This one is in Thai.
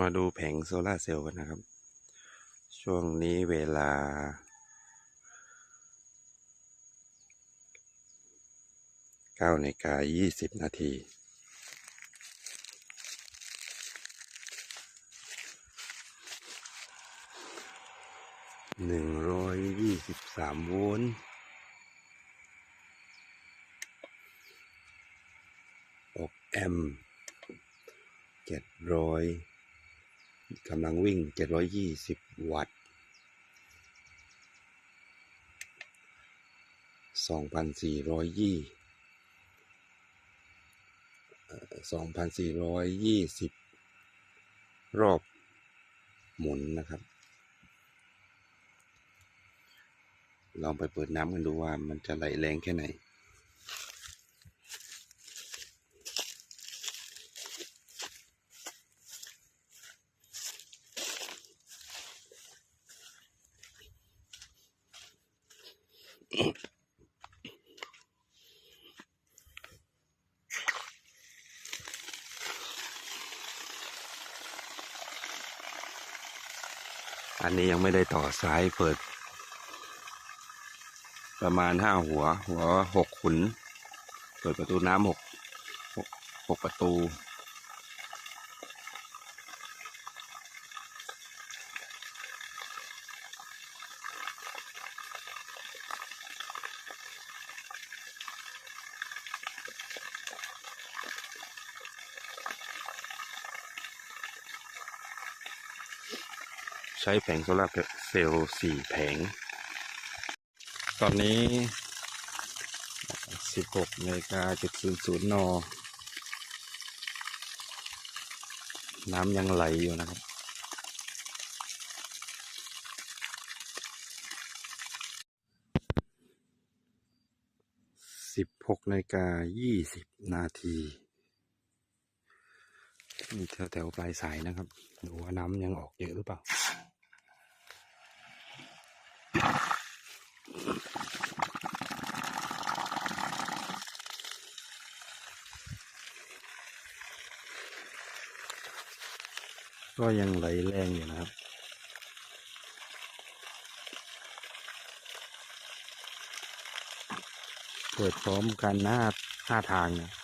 มาดูแผงโซลาเซลล์กันนะครับ ช่วงนี้เวลา เก้านาฬิกายี่สิบนาที หนึ่งร้อยยี่สิบสามโวลต์อกแอมเจ็ดร้อย กำลังวิ่งเจ็ดร้อยยี่สิบวัตต์สองพันสี่ร้อยยี่สองพันสี่ร้อยยี่สิบรอบหมุนนะครับ ลองไปเปิดน้ำกันดูว่ามันจะไหลแรงแค่ไหน อันนี้ยังไม่ได้ต่อสายเปิด ประมาณห้าหัว หัวหกขุน เปิดประตูน้ำหกหกประตู ใช้แผงโซลาร์เซลล์สี่แผง ตอนนี้ 16นาฬิกาจุดศูนย์ศูนย์นน้ำยังไหลอยู่นะครับ16นาฬิกา20นาทีนี่แถวแถวๆปลายสายนะครับ ดูว่าน้ำยังออกเยอะหรือเปล่า ก็ยังไหลแรงอยู่นะครับ เปิดพร้อมกันหน้าห้าทางนะ